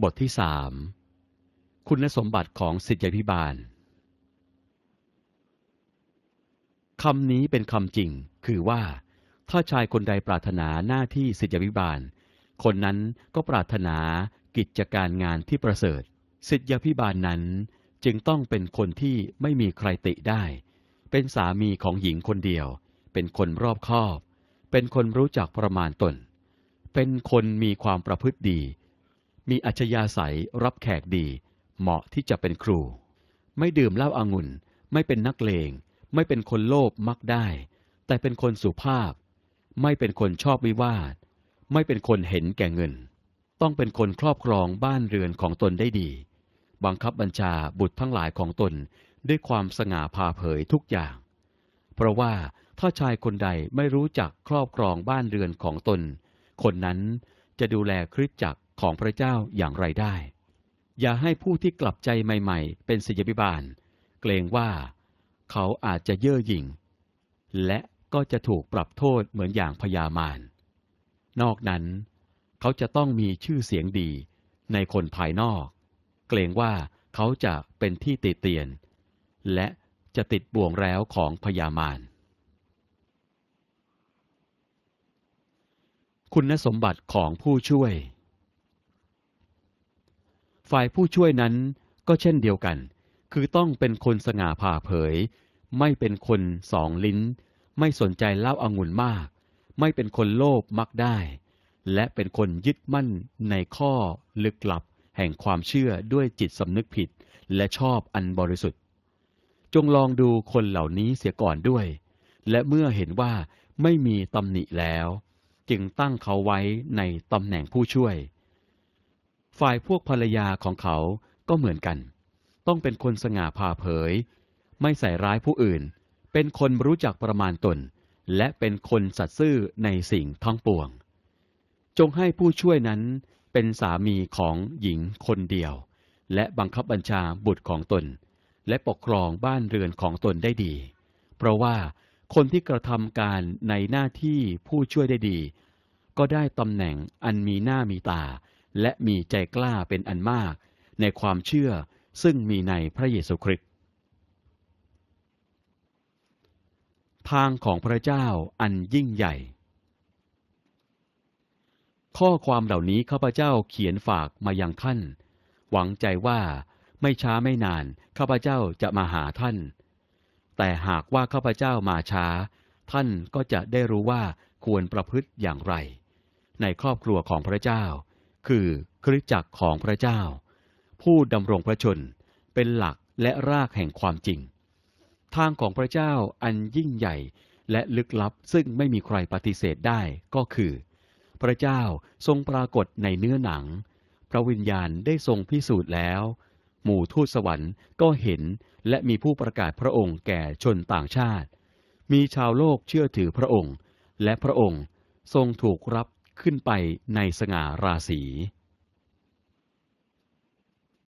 บทที่สามคุณสมบัติของสิทธิพิบาลคำนี้เป็นคำจริง คือว่า ถ้าชายคนใดปรารถนาหน้าที่สิทธิพิบาล คนนั้นก็ปรารถนากิจการงานที่ประเสริฐ สิทธิพิบาลนั้นจึงต้องเป็นคนที่ไม่มีใครติได้ เป็นสามีของหญิงคนเดียว เป็นคนรอบคอบ เป็นคนรู้จักประมาณตน เป็นคนมีความประพฤติดี มีอัจฉริยะใสรับแขกดี เหมาะที่จะเป็นครู ไม่ดื่มเหล้าอางุ่น ไม่เป็นนักเลง ไม่เป็นคนโลภมักได้ แต่เป็นคนสุภาพ ไม่เป็นคนชอบวิวาท ไม่เป็นคนเห็นแก่เงิน ต้องเป็นคนครอบครองบ้านเรือนของตนได้ดี บังคับบัญชาบุตรทั้งหลายของตนด้วยความสง่าผ่าเผยทุกอย่าง เพราะว่าถ้าชายคนใดไม่รู้จักครอบครองบ้านเรือนของตน คนนั้นจะดูแลคริสจักร ของพระเจ้าอย่างไรได้ อย่าให้ผู้ที่กลับใจใหม่ ๆ เป็นศิษยพิบาล เกรงว่าเขาอาจจะเย่อหยิ่ง และก็จะถูกปรับโทษเหมือนอย่างพยามาร นอกนั้น เขาจะต้องมีชื่อเสียงดีในคนภายนอก เกรงว่าเขาจะเป็นที่ติเตียน และจะติดบ่วงแล้วของพยามารคุณสมบัติของผู้ช่วย ฝ่ายผู้ช่วยนั้นก็เช่นเดียวกัน คือต้องเป็นคนสง่าผ่าเผย ไม่เป็นคนสองลิ้น ไม่สนใจเล้าอางุ่นมาก ไม่เป็นคนโลภมักได้ และเป็นคนยึดมั่นในข้อลึกลับ แห่งความเชื่อด้วยจิตสำนึกผิด และชอบอันบริสุทธิ์ จงลองดูคนเหล่านี้เสียก่อนด้วย และเมื่อเห็นว่าไม่มีตำหนิแล้ว จึงตั้งเขาไว้ในตำแหน่งผู้ช่วย ฝ่ายพวกภรรยาของเขาก็เหมือนกัน ต้องเป็นคนสง่าผ่าเผย ไม่ใส่ร้ายผู้อื่น เป็นคนรู้จักประมาณตน และเป็นคนสัตย์ซื่อในสิ่งทั้งปวง จงให้ผู้ช่วยนั้นเป็นสามีของหญิงคนเดียว และบังคับบัญชาบุตรของตน และปกครองบ้านเรือนของตนได้ดี เพราะว่าคนที่กระทำการในหน้าที่ผู้ช่วยได้ดี ก็ได้ตำแหน่งอันมีหน้ามีตา และมีใจกล้าเป็นอันมาก ในความเชื่อซึ่งมีในพระเยซูคริสต์ทางของพระเจ้าอันยิ่งใหญ่ ข้อความเหล่านี้ข้าพเจ้าเขียนฝากมายังท่าน หวังใจว่าไม่ช้าไม่นานข้าพเจ้าจะมาหาท่าน แต่หากว่าข้าพเจ้ามาช้า ท่านก็จะได้รู้ว่าควรประพฤติอย่างไร ในครอบครัวของพระเจ้า คือคริสตจักรของพระเจ้า ผู้ดำรงพระชนเป็นหลักและรากแห่งความจริง ทางของพระเจ้าอันยิ่งใหญ่และลึกลับซึ่งไม่มีใครปฏิเสธได้ก็คือ พระเจ้าทรงปรากฏในเนื้อหนัง พระวิญญาณได้ทรงพิสูจน์แล้ว หมู่ทูตสวรรค์ก็เห็นและมีผู้ประกาศพระองค์แก่ชนต่างชาติ มีชาวโลกเชื่อถือพระองค์ และพระองค์ทรงถูกรับ ขึ้นไปในสง่าราศี